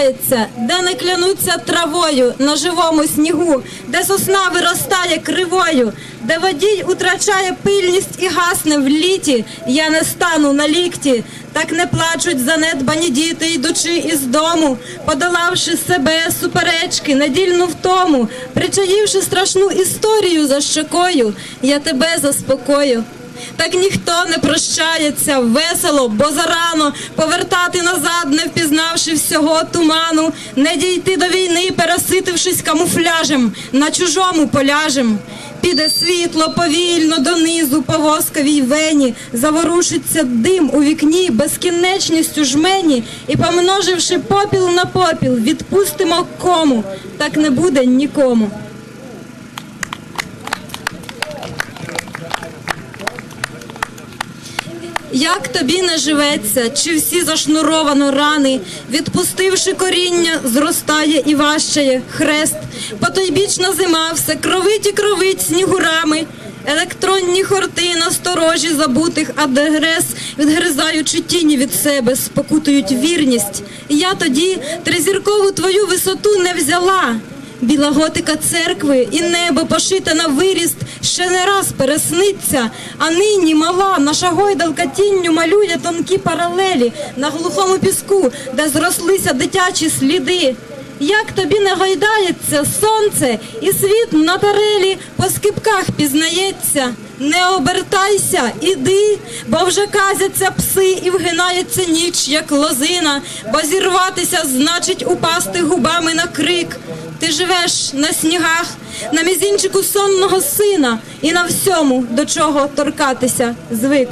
прощається, де не клянуться травою на живому снігу, де сосна виростає кривою, де водій утрачає пильність і гасне в літі, я не стану на лікті. Так не плачуть занедбані діти, йдучи із дому, подолавши себе суперечки, недільну втому, причаївши страшну історію за щокою, я тебе заспокою. Так ніхто не прощається весело, бо зарано повертати назад, не впізнавши всього туману, не дійти до війни, переситившись камуфляжем, на чужому поляжем. Піде світло повільно донизу по восковій вені, заворушиться дим у вікні безкінечністю жмені, і, помноживши попіл на попіл, відпустимо кому, так не буде нікому. Як тобі не живеться, чи всі зашнуровано рани, відпустивши коріння, зростає і важчає хрест. Потойбічна зима, все кровить і кровить снігурами. Електронні хорти насторожі забутих адрес, відгризаючи тіні від себе, спокутують вірність. Я тоді тризіркову твою висоту не взяла. Біла готика церкви і небо пошите на виріст ще не раз пересниться. А нині мала наша гойдалка тінню малює тонкі паралелі на глухому піску, де зрослися дитячі сліди. Як тобі не гойдається сонце і світ на тарелі по скипках пізнається. Не обертайся, іди, бо вже казяться пси і вгинається ніч, як лозина, бо зірватися значить упасти губами на крик. Ти живеш на снігах, на мізінчику сонного сина і на всьому, до чого торкатися звик.